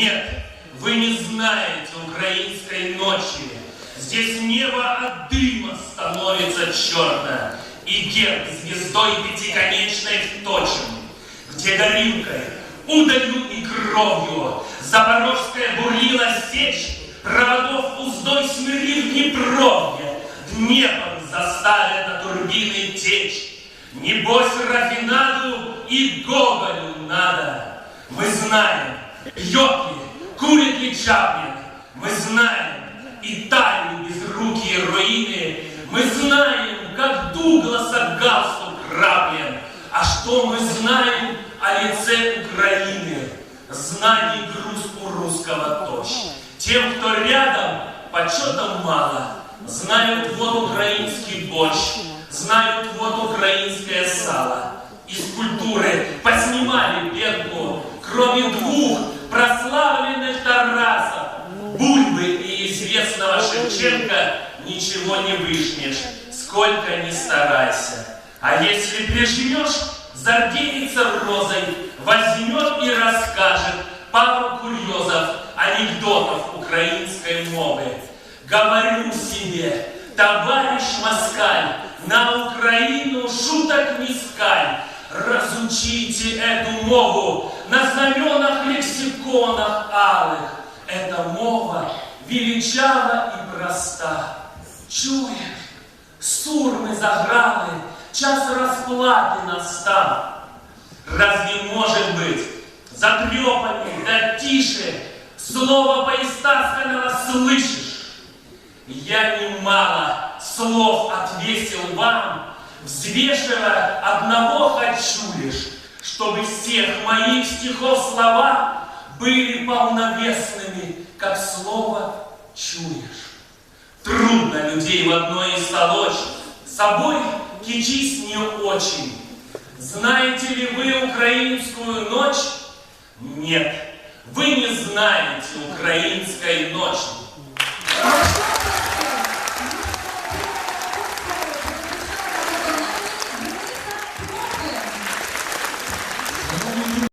Нет, вы не знаете украинской ночи. Здесь небо от дыма становится черно, и герб звездой пятиконечной вточен, где горилкой, удалью и кровью запорожская бурлила сечь, проводов уздой смирив Днепровье, Днепр заставит на турбины течь. Небось рафинаду и Гоголю надо. Мы знаем, ли, курит ли Чаплин. Мы знаем Италию без руки и руины. Мы знаем, как Дугласа галстук краплен. А что мы знаем о лице Украины? Знаний груз у русского тощ. Тем, кто рядом, почета мало. Знают вот украинский борщ, знают вот украинское сало. Из культуры поснимали бедку, кроме двух прославленных Тарасов, Бульбы и известного Шевченко, ничего не вышнешь, сколько ни старайся. А если прижмешь, зардеется розой, возьмет и расскажет пару курьезов, анекдотов украинской мовы. Говорю себе, товарищ Москаль, на Украину шуток не скаль. Разучите эту мову на знаменах лексиконах алых. Эта мова величава и проста. Чуешь, сурмы заграли, час расплаты настал. Разве может быть затрепаннее, да тише слово поистасканного слышишь? Я немало слов отвесил вам, взвешивая одного хочу всех моих стихов слова были полновесными, как слово чуешь. Трудно людей в одной из толочь, собой кичись не очень. Знаете ли вы украинскую ночь? Нет, вы не знаете украинской ночи.